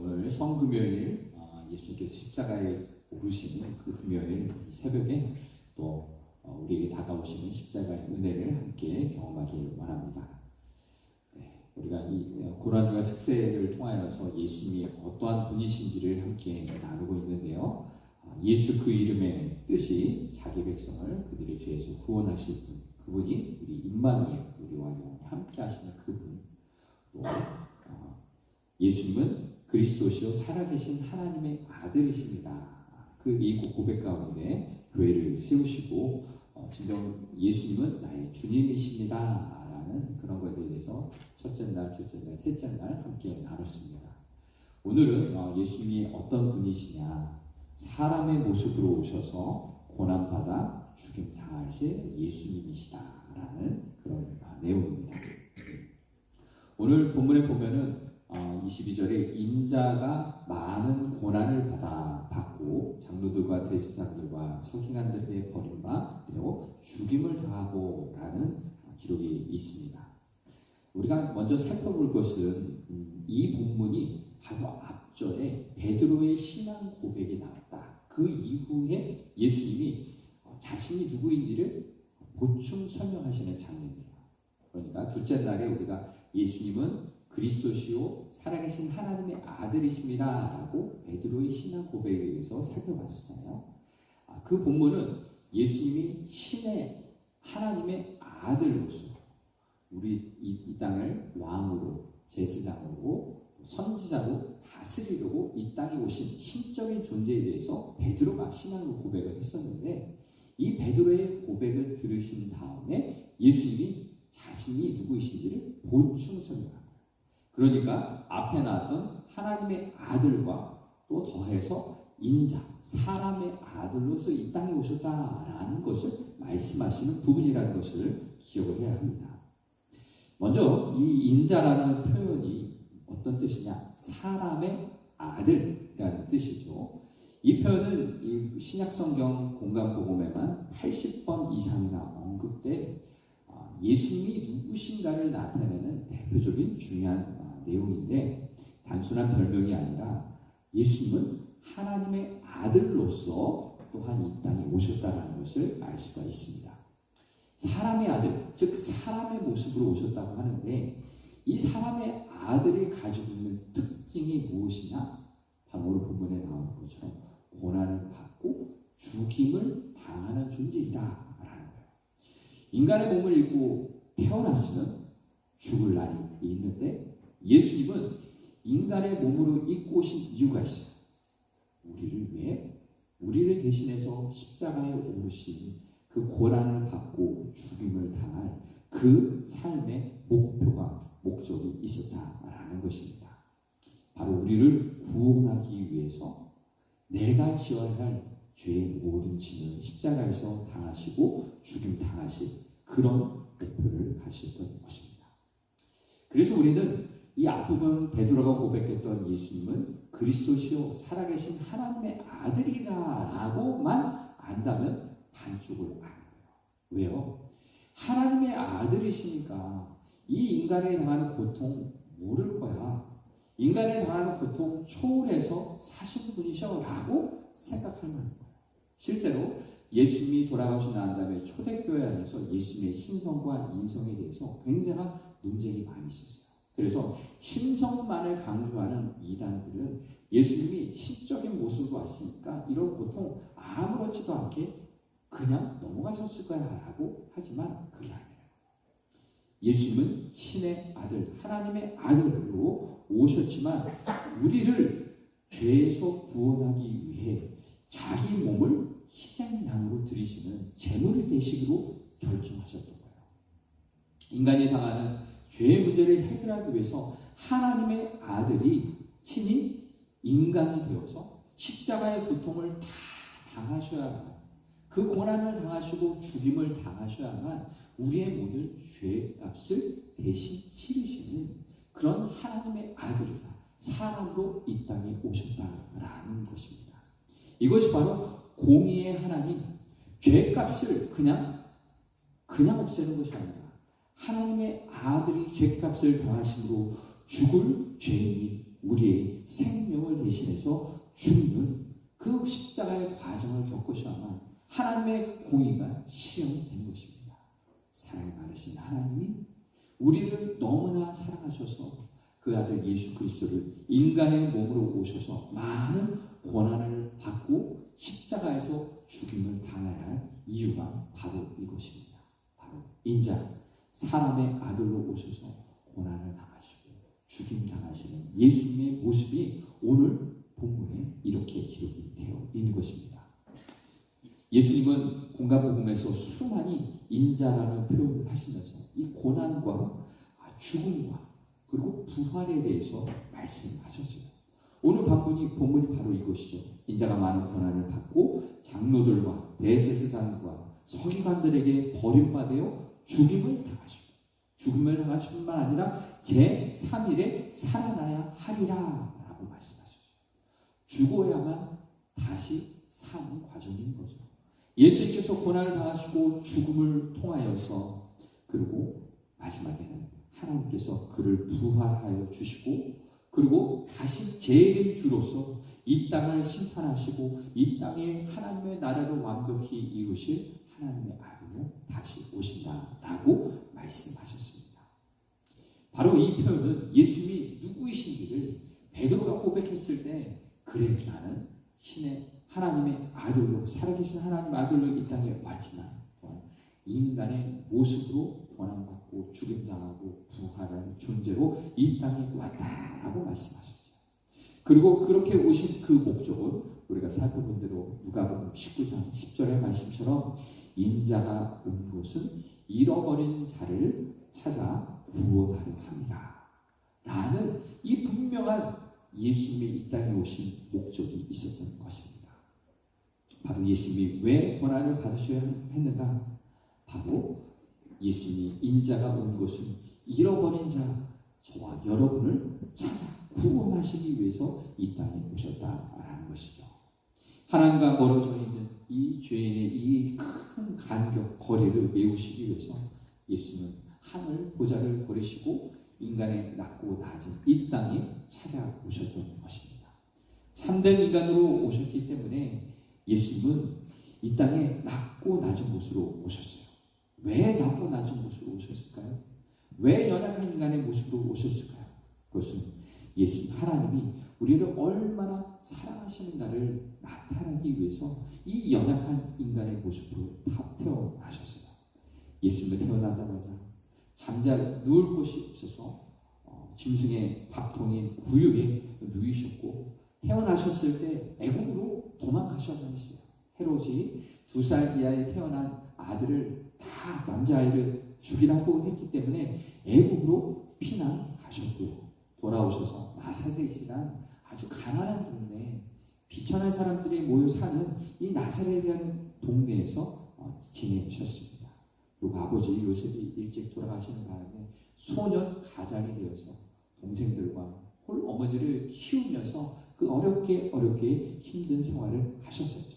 오늘 성금요일 어, 예수님께서 십자가에 오르시는 그 금요일 이 새벽에 또 어, 우리에게 다가오시는 십자가의 은혜를 함께 경험하기 바랍니다. 네, 우리가 이 어, 고난주가 특세를 통하여서 예수님이 어떠한 분이신지를 함께 나누고 있는데요. 아, 예수 그 이름의 뜻이 자기 백성을 그들의 죄에서 구원하실 분, 그분이 우리 임마누엘, 우리와 함께 하시는 그분, 또 어, 예수님은 그리스도시요 살아계신 하나님의 아들이십니다. 그 이 고백 가운데 교회를 세우시고 어, 진정 예수님은 나의 주님이십니다 라는 그런 것에 대해서 첫째 날, 둘째 날, 셋째 날 함께 나눴습니다. 오늘은 어, 예수님이 어떤 분이시냐 사람의 모습으로 오셔서 고난받아 죽임 당하실 예수님이시다라는 그런 아, 내용입니다. 오늘 본문에 보면은 어, 22절에 인자가 많은 고난을 받아 받고 장로들과 대제사장들과 서기관들에게 버림받고 죽임을 당하고라는 기록이 있습니다. 우리가 먼저 살펴볼 것은 음, 이 본문이 바로 앞절에 베드로의 신앙 고백이 나왔다. 그 이후에 예수님이 자신이 누구인지를 보충 설명하시는 장면입니다. 그러니까 둘째 날에 우리가 예수님은 그리스도시요 살아계신 하나님의 아들이십니다라고 베드로의 신앙 고백에 의해서 살펴봤어요. 아, 그 본문은 예수님이 신의 하나님의 아들로서 우리 이, 이 땅을 왕으로 제사장으로 선지자로 다스리려고 이 땅에 오신 신적인 존재에 대해서 베드로가 신앙으로 고백을 했었는데 이 베드로의 고백을 들으신 다음에 예수님이 자신이 누구이신지를 보충 설명합니다. 그러니까 앞에 나왔던 하나님의 아들과 또 더해서 인자, 사람의 아들로서 이 땅에 오셨다라는 것을 말씀하시는 부분이라는 것을 기억을 해야 합니다. 먼저 이 인자라는 표현이 어떤 뜻이냐? 사람의 아들이라는 뜻이죠. 이 표현은 이 신약성경 공간복음에만 80번 이상이나 언급돼 예수님이 누구신가를 나타내는 대표적인 중요한 내용인데 단순한 별명이 아니라 예수님은 하나님의 아들로서 또한 이 땅에 오셨다는 것을 알 수가 있습니다. 사람의 아들, 즉 사람의 모습으로 오셨다고 하는데 이 사람의 아들이 가지고 있는 특징이 무엇이냐? 바로 오늘 본문에 나오는 것처럼 고난을 받고 죽임을 당하는 존재이다. 인간의 몸을 입고 태어났으면 죽을 날이 있는데 예수님은 인간의 몸으로 입고 오신 이유가 있어요. 우리를 왜? 우리를 대신해서 십자가에 오르신 그 고난을 받고 죽임을 당할 그 삶의 목표가 목적이 있었다라는 것입니다. 바로 우리를 구원하기 위해서 내가 지어야 할 죄의 모든 짐을 십자가에서 당하시고 죽임 당하실 그런 목표를 가셨던 것입니다. 그래서 우리는 이 앞부분 베드로가 고백했던 예수님은 그리스도시요 살아계신 하나님의 아들이다라고만 안다면 반쪽을 아는 거예요. 왜요? 하나님의 아들이시니까 이 인간에 당하는 고통 모를 거야. 인간에 당하는 고통 초월해서 사신 분이셔라고 만한 거예요. 실제로 예수님이 돌아가시고 난 다음에 초대교회 안에서 예수님의 신성과 인성에 대해서 굉장한 논쟁이 많이 있었어요. 그래서 신성만을 강조하는 이단들은 예수님이 신적인 모습으로 왔으니까 이런 고통 아무렇지도 않게 그냥 넘어가셨을 거야 라고 하지만 그게 아니에요. 예수님은 신의 아들, 하나님의 아들로 오셨지만 우리를 죄에서 구원하기 위해 자기 몸을 희생양으로 드리시는 제물이 되시기로 결정하셨던 거예요. 인간이 당하는 죄의 문제를 해결하기 위해서 하나님의 아들이 친히 인간이 되어서 십자가의 고통을 다 당하셔야만 그 고난을 당하시고 죽임을 당하셔야만 우리의 모든 죄의 값을 대신 치르시는 그런 하나님의 아들이사 사람으로 이 땅에 오셨다라는 것입니다. 이것이 바로 공의의 하나님, 죄값을 그냥 그냥 없애는 것이 아니라 하나님의 아들이 죄값을 당하심으로 죽을 죄인이 우리의 생명을 대신해서 죽는 그 십자가의 과정을 겪으셔야만 하나님의 공의가 실현된 것입니다. 사랑이 많으신 하나님이 우리를 너무나 사랑하셔서 그 아들 예수 그리스도를 인간의 몸으로 오셔서 많은 고난을 받고 십자가에서 죽임을 당해야 할 이유가 바로 이것입니다. 바로 인자 사람의 아들로 오셔서 고난을 당하시고 죽임 당하시는 예수님의 모습이 오늘 본문에 이렇게 기록이 되어 있는 것입니다. 예수님은 공간복음에서 수많이 인자라는 표현을 하시면서 이 고난과 죽음과 그리고 부활에 대해서 말씀하셨어요. 오늘 본문이, 본문이 바로 이것이죠. 인자가 많은 고난을 받고 장로들과 대세스단과 서기관들에게 버림받아 죽임을 죽음을 당하실 뿐만 아니라 제3일에 살아나야 하리라 라고 말씀하셨어요. 죽어야만 다시 사는 과정인 거죠. 예수님께서 고난을 당하시고 죽음을 통하여서 그리고 마지막에는 하나님께서 그를 부활하여 주시고 그리고 다시 재림 주로서 이 땅을 심판하시고 이 땅에 하나님의 나라를 완벽히 이루실 하나님의 아들로 다시 오신다라고 말씀하셨습니다. 바로 이 표현은 예수님이 누구이신지를 베드로가 고백했을 때 그래 나는 신의 하나님의 아들로 살아계신 하나님 아들로 이 땅에 왔지만 인간의 모습으로 고난받고 죽임당하고 부활한 존재로 이 땅에 왔다라고 말씀하셨어요. 그리고 그렇게 오신 그 목적은 우리가 살펴본 대로 누가복음 19장 10절의 말씀처럼 인자가 온 곳은 잃어버린 자를 찾아 구원하려 함이라. 라는 이 분명한 예수님의 이 땅에 오신 목적이 있었던 것입니다. 바로 예수님이 왜 고난을 받으셔야 했는가? 바로 예수님이 인자가 온 것은 잃어버린 자, 저와 여러분을 찾아 구원하시기 위해서 이 땅에 오셨다라는 것이죠. 하나님과 멀어져 있는 이 죄인의 이 큰 간격 거리를 메우시기 위해서 예수는 하늘 보좌를 버리시고 인간의 낮고 낮은 이 땅에 찾아오셨던 것입니다. 참된 인간으로 오셨기 때문에 예수님은 이 땅에 낮고 낮은 곳으로 오셨어요. 왜 낮고 낮은 곳으로 오셨을까요? 왜 연약한 인간의 모습으로 오셨을까요? 그것은 예수 하나님이 우리를 얼마나 사랑하시는가를 나타나기 위해서 이 연약한 인간의 모습으로 태어나셨어요. 예수님을 태어나자마자 잠잘 누울 곳이 없어서 어, 짐승의 밥통인 구유에 누이셨고 태어나셨을 때 애국으로 도망가셔야 했어요. 헤롯이 두 살 이하에 태어난 아들을 다 남자아이를 죽이라고 했기 때문에 애국으로 피난하셨고요. 돌아오셔서 나사렛이란 아주 가난한 동네, 비천한 사람들이 모여 사는 이 나사렛이라는 동네에서 어, 지내셨습니다. 그리고 아버지 요셉이 일찍 돌아가시는 바람에 소년 가장이 되어서 동생들과 홀 어머니를 키우면서 그 어렵게 어렵게 힘든 생활을 하셨었죠.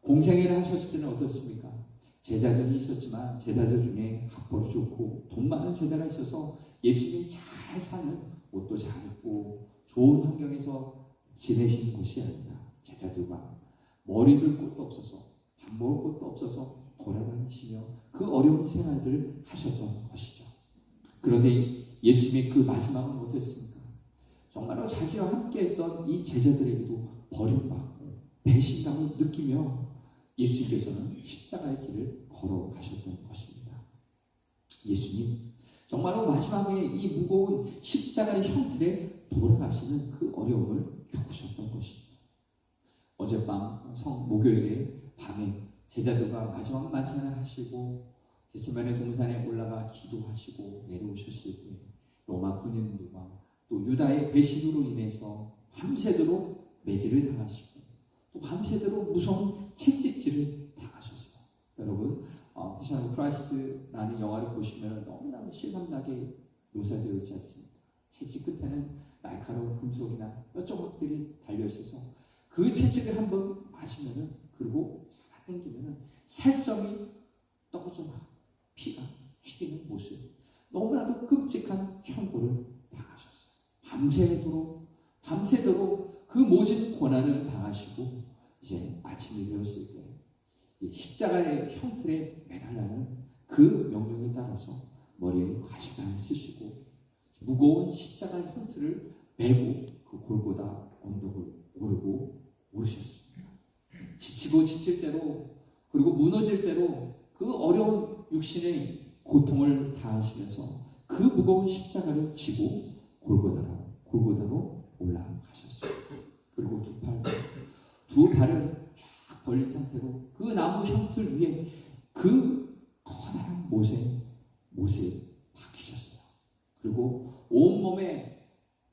공생애를 하셨을 때는 어떻습니까? 제자들이 있었지만 제자들 중에 학벌 좋고 돈 많은 제자가 있어서 예수님이 잘 사는 옷도 잘 입고 좋은 환경에서 지내신 곳이 아니라 제자들과 머리 들 곳도 없어서 밥 먹을 곳도 없어서 돌아다니시며 그 어려운 생활들을 하셨던 것이죠. 그런데 예수님의 그 마지막은 어땠습니까? 정말로 자기와 함께했던 이 제자들에게도 버림받고 배신감을 느끼며 예수님께서는 십자가의 길을 걸어가셨던 것입니다. 예수님, 정말로 마지막에 이 무거운 십자가의 형틀에 돌아가시는 그 어려움을 겪으셨던 것입니다. 어젯밤 성 목요일에 밤에 제자들과 마지막 만찬을 하시고 게세만의 동산에 올라가 기도하시고 내려오셨을 때 로마 군인들과 또 유다의 배신으로 인해서 밤새도록 매질을 당하시고 또 밤새도록 무서운 채찍질을 당하셨어요. 여러분, 어, 피션 오브 크라이스트라는 영화를 보시면 너무나 실감나게 묘사되어 있지 않습니까? 채찍 끝에는 날카로운 금속이나 몇 조각들이 달려 있어서 그 채찍을 한번 마시면은 그리고 잘 당기면은 살점이 떨어져 나 피가 튀기는 모습. 너무나도 끔찍한 형벌을 당하셨어요. 밤새도록 밤새도록 그 모진 고난을 당하시고 이제 아침이 되었을 때이 십자가의 형틀에 매달라는 그 명령에 따라서 머리에 가시관을 쓰시고 무거운 십자가의 형틀을 메고 그 골고다 언덕을 오르고 오르셨습니다. 지치고 지칠 대로 그리고 무너질 대로 그 어려운 육신의 고통을 당하시면서 그 무거운 십자가를 지고 골고다로 골고다로 올라가셨습니다. 그리고 두 팔, 두 발을 쫙 벌린 상태로 그 나무 형틀 위에 그 커다란 못에 못에 박히셨어요. 그리고 온 몸에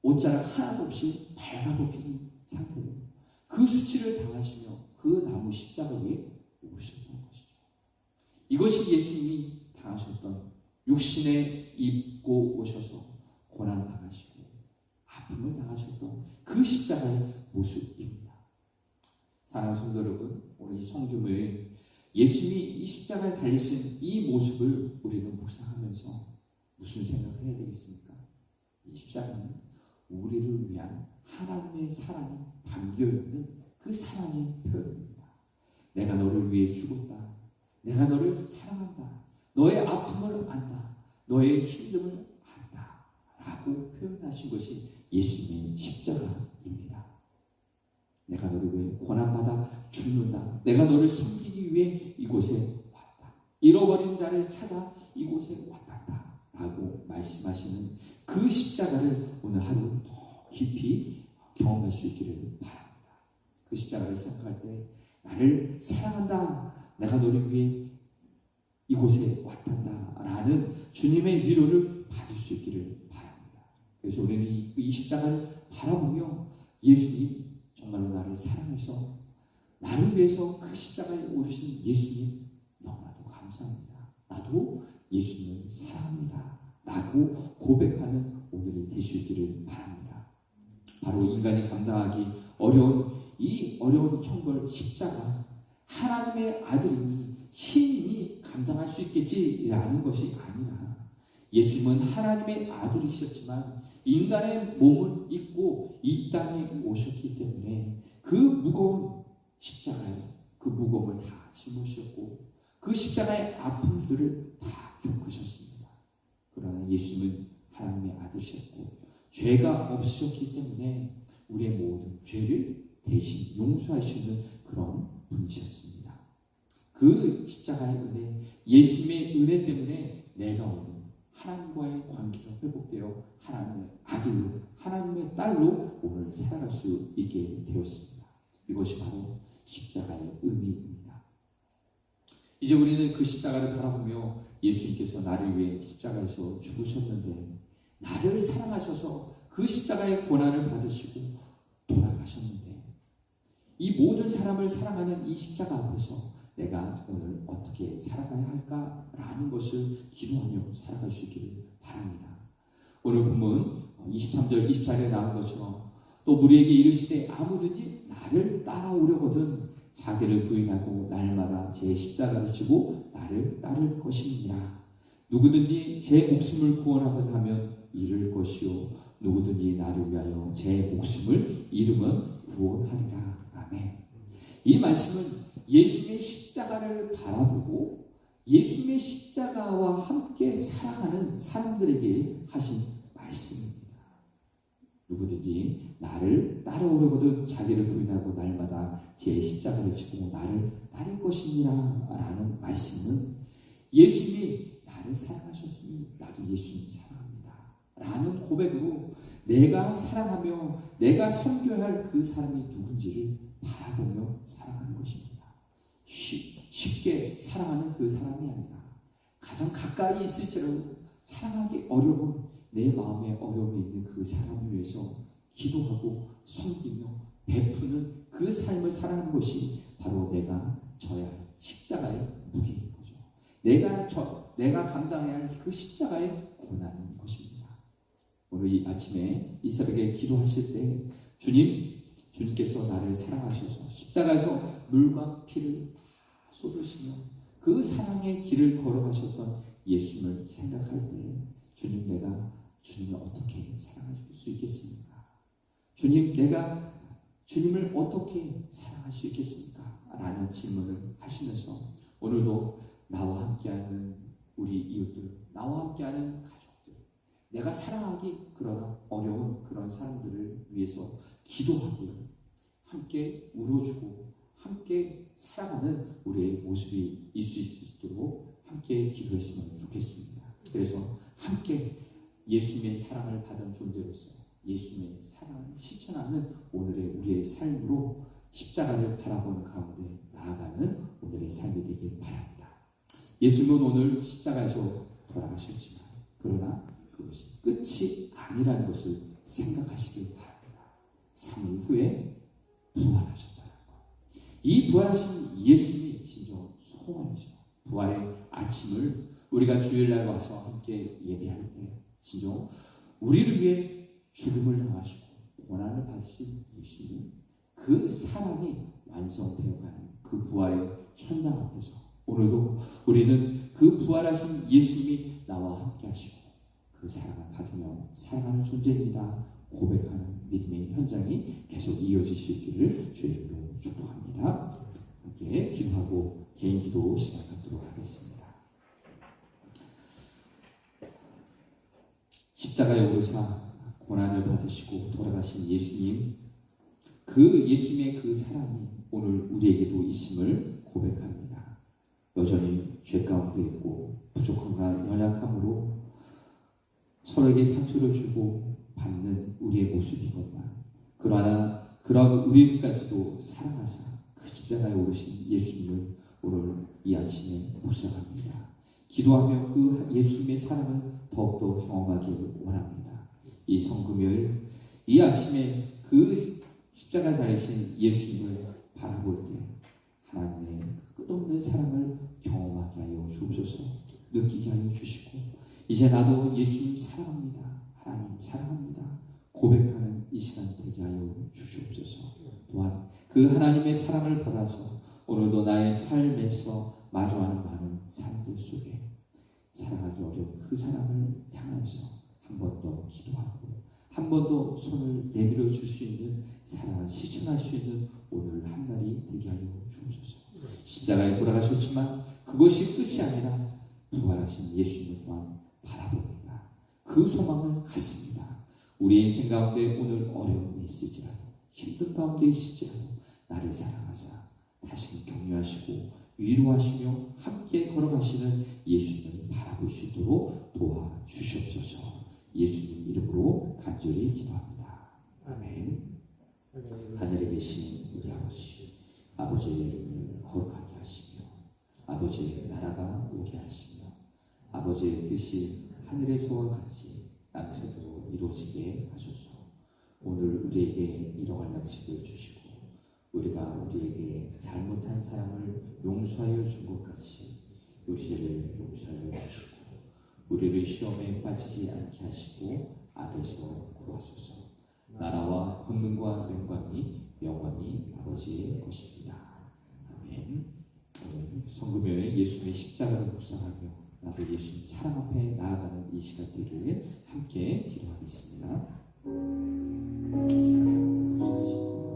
옷자락 하나도 없이 발가벗긴 상태로 그 수치를 당하시며 그 나무 십자가 위에 오르셨던 것이죠. 이것이 예수님이 당하셨던 육신에 입고 오셔서 고난 당하시고 아픔을 당하셨던 그 십자가의 모습입니다. 사랑하는 성도 여러분, 오늘 이 성경을 예수님이 이 십자가에 달리신 이 모습을 우리는 묵상하면서 무슨 생각을 해야 되겠습니까? 이 십자가는 우리를 위한 하나님의 사랑이 담겨 있는 그 사랑의 표현입니다. 내가 너를 위해 죽었다. 내가 너를 사랑한다. 너의 아픔을 안다. 너의 힘듦을 안다. 라고 표현하신 것이 예수님의 십자가입니다. 내가 너를 위해 고난받아 죽는다. 내가 너를 섬기기 위해 이곳에 왔다. 잃어버린 자를 찾아 이곳에 왔다. 라고 말씀하시는 그 십자가를 오늘 하루 더 깊이 경험할 수 있기를 바랍니다. 그 십자가를 생각할 때 나를 사랑한다. 내가 너를 위해 이곳에 왔단다. 라는 주님의 위로를 받을 수 있기를 바랍니다. 그래서 우리는 이, 이 십자가를 바라보며 예수님 정말로 나를 사랑해서 나를 위해서 그 십자가에 오르신 예수님 너무나도 감사합니다. 나도 예수님을 사랑합니다. 라고 고백하는 오늘이 있기를 바랍니다. 바로 인간이 감당하기 어려운 이 어려운 형벌 십자가 하나님의 아들이니 신인이 감당할 수 있겠지라는 것이 아니라 예수님은 하나님의 아들이셨지만 인간의 몸을 입고 이 땅에 오셨기 때문에 그 무거운 십자가에 그 무거움을 다 짊으셨고 그 십자가의 아픔들을 다 겪으셨습니다. 그러나 예수님은 하나님의 아들이셨고 죄가 없으셨기 때문에 우리의 모든 죄를 대신 있는 그런 분이셨습니다. 그 십자가의 은혜, 예수님의 은혜 때문에 내가 오늘 하나님과의 관계가 회복되어 하나님의 아들로, 하나님의 딸로 오늘 살아갈 수 있게 되었습니다. 이것이 바로 십자가의 의미입니다. 이제 우리는 그 십자가를 바라보며 예수님께서 나를 위해 십자가에서 죽으셨는데 나를 사랑하셔서 그 십자가의 고난을 받으시고 돌아가셨는데 이 모든 사람을 사랑하는 이 십자가 앞에서 내가 오늘 어떻게 살아가야 할까라는 것을 기도하며 살아갈 수 있기를 바랍니다. 오늘 본문 23절, 24절에 나온 것처럼 또 우리에게 이르시되 아무든지 나를 따라오려거든 자기를 부인하고 날마다 제 십자가를 지고 나를 따를 것입니다. 누구든지 제 목숨을 구원하고자 하면 잃을 것이요 누구든지 나를 위하여 제 목숨을 잃으면 구원하리라. 아멘. 이 말씀은 예수님의 십자가를 바라보고 예수님의 십자가와 함께 살아가는 사람들에게 하신 말씀입니다. 누구든지 나를 따라오려거든 자기를 부인하고 날마다 제 십자가를 지고 나를 따를 것이니라 라는 말씀은 예수님이 나를 사랑하셨으니 나도 예수님 사랑합니다. 라는 고백으로 내가 사랑하며 내가 섬겨야 할그 사람이 누군지를 바라보며 살아가는 것입니다. 쉽게 사랑하는 그 사람이 아니라 가장 가까이 있을지라도 사랑하기 어려운 내 마음에 어려움이 있는 그 사람을 위해서 기도하고 섬기며 베푸는 그 삶을 살아가는 것이 바로 내가 져야 할 십자가의 무게인 거죠. 내가 저, 내가 감당해야 할 그 십자가의 고난인 것입니다. 오늘 이 아침에 이 새벽에 기도하실 때 주님, 주님께서 나를 사랑하셔서 십자가에서 물과 피를 쏟으시며 그 사랑의 길을 걸어가셨던 예수님을 생각할 때 주님 내가 주님을 어떻게 사랑할 수 있겠습니까? 주님, 내가 주님을 어떻게 사랑할 수 있겠습니까? 라는 질문을 하시면서 오늘도 나와 함께하는 우리 이웃들, 나와 함께하는 가족들, 내가 사랑하기 그러나 어려운 그런 사람들을 위해서 기도하고요. 함께 울어주고 함께 사랑하는 우리의 모습이 있을 수 있도록 함께 기도했으면 좋겠습니다. 그래서 함께 예수님의 사랑을 받은 존재로서 예수님의 사랑을 실천하는 오늘의 우리의 삶으로 십자가를 바라보는 가운데 나아가는 오늘의 삶이 되길 바랍니다. 예수님은 오늘 십자가에서 돌아가셨지만 그러나 그것이 끝이 아니라는 것을 생각하시길 바랍니다. 3일 후에 부활하셨다는 것. 이 부활하신 예수님이 진정 소원이죠. 부활의 아침을 우리가 주일날 와서 함께 예배할 때 진정 우리를 위해 죽음을 당하시고 고난을 받으신 예수님 그 사랑이 완성되어가는 그 부활의 현장 앞에서 오늘도 우리는 그 부활하신 예수님이 나와 함께 하시고 그 사랑을 받으며 사랑하는 존재입니다. 고백하는 믿음의 현장이 계속 이어질 수 있기를 주의 이름으로 축복합니다. 함께 기도하고 개인 기도 시작하도록 하겠습니다. 십자가에 오르사 고난을 받으시고 돌아가신 예수님 그 예수님의 그 사랑이 오늘 우리에게도 있음을 고백합니다. 여전히 죄 가운데 있고 부족함과 연약함으로 서로에게 상처를 주고 받는 우리의 모습이건만 그러나 그런 우리까지도 사랑하사 그 십자가에 오르신 예수님을 오늘 이 아침에 묵상합니다. 기도하며 그 예수님의 사랑을 더욱더 경험하기 원합니다. 이 성금요일 이 아침에 그 십자가 달리신 예수님을 바라볼 때 하나님의 그 끝없는 사랑을 경험하게 하여 주옵소서 느끼게 하여 주시고 이제 나도 예수님 사랑합니다. 하나님 사랑합니다. 고백하는 이 시간 되게 하여 주시옵소서 또한 그 하나님의 사랑을 받아서 오늘도 나의 삶에서 마주하는 많은 사람들 속에 사랑하기 어려운 그 사랑을 향하여서 한 번 더 기도하고 한 번 더 손을 내밀어 줄 수 있는 사랑을 실천할 수 있는 오늘 한 날이 되게 하여 주옵소서. 십자가에 돌아가셨지만 그것이 끝이 아니라 부활하신 예수님 또한 바라봅니다. 그 소망을 갖습니다. 우리 인생 가운데 오늘 어려움이 있을지라도 힘든 가운데 있을지라도 나를 사랑하사 다시 격려하시고 위로하시며 함께 걸어가시는 예수님을 바라볼 수 있도록 도와주시옵소서. 예수님 이름으로 간절히 기도합니다. 아멘. 하늘에 계신 우리 아버지, 아버지의 이름을 거룩하게 하시며, 아버지의 나라가 오게 하시며, 아버지의 뜻이 하늘에서와 같이 땅에서도 이루어지게 하소서. 오늘 우리에게 일용할 양식을 주시고, 우리가 우리에게 잘못한 사람을 용서하여 준 것 같이 우리를 용서하여 주시고 우리를 시험에 빠지지 않게 하시고 악에서 구하소서 나라와 권능과 영광이 영원히 아버지의 것입니다. 아멘 성금요에 예수님의 십자가를 묵상하며 나도 예수님 사랑 앞에 나아가는 이 시간 되기를 함께 기도하겠습니다. 사랑